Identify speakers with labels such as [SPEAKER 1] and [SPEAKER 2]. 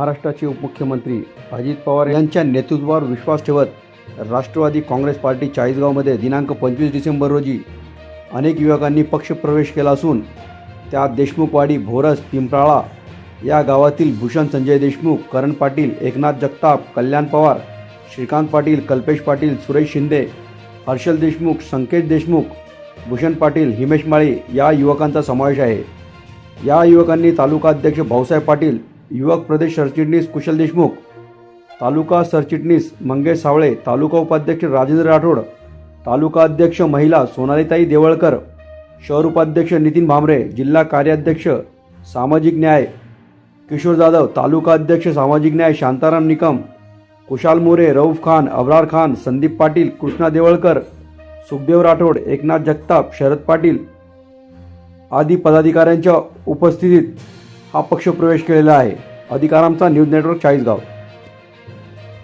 [SPEAKER 1] महाराष्ट्राचे उपमुख्यमंत्री अजित पवार यांच्या नेतृत्वावर विश्वास ठेवत राष्ट्रवादी काँग्रेस पार्टी चाळीसगावमध्ये दिनांक पंचवीस डिसेंबर रोजी अनेक युवकांनी पक्षप्रवेश केला असून त्यात देशमुखवाडी भोरस पिंपराळा या गावातील भूषण संजय देशमुख करण पाटील एकनाथ जगताप कल्याण पवार श्रीकांत पाटील कल्पेश पाटील सुरेश शिंदे हर्षल देशमुख संकेत देशमुख भूषण पाटील हिमेश माळी या युवकांचा समावेश आहे. या युवकांनी तालुका अध्यक्ष भाऊसाहेब पाटील युवक प्रदेश सरचिटणीस कुशल देशमुख तालुका सरचिटणीस मंगेश सावळे तालुका उपाध्यक्ष राजेंद्र राठोड तालुका अध्यक्ष महिला सोनालीताई देवळकर शहर उपाध्यक्ष नितीन भामरे जिल्हा कार्याध्यक्ष सामाजिक न्याय किशोर जाधव तालुका अध्यक्ष सामाजिक न्याय शांताराम निकम कुशाल मोरे रऊफ खान अब्रार खान संदीप पाटील कृष्णा देवळकर सुखदेव राठोड एकनाथ जगताप शरद पाटील आदी पदाधिकाऱ्यांच्या उपस्थितीत हा पक्ष प्रवेश केलेला आहे. अधिकारांचा न्यूज नेटवर्क चाळीसगाव.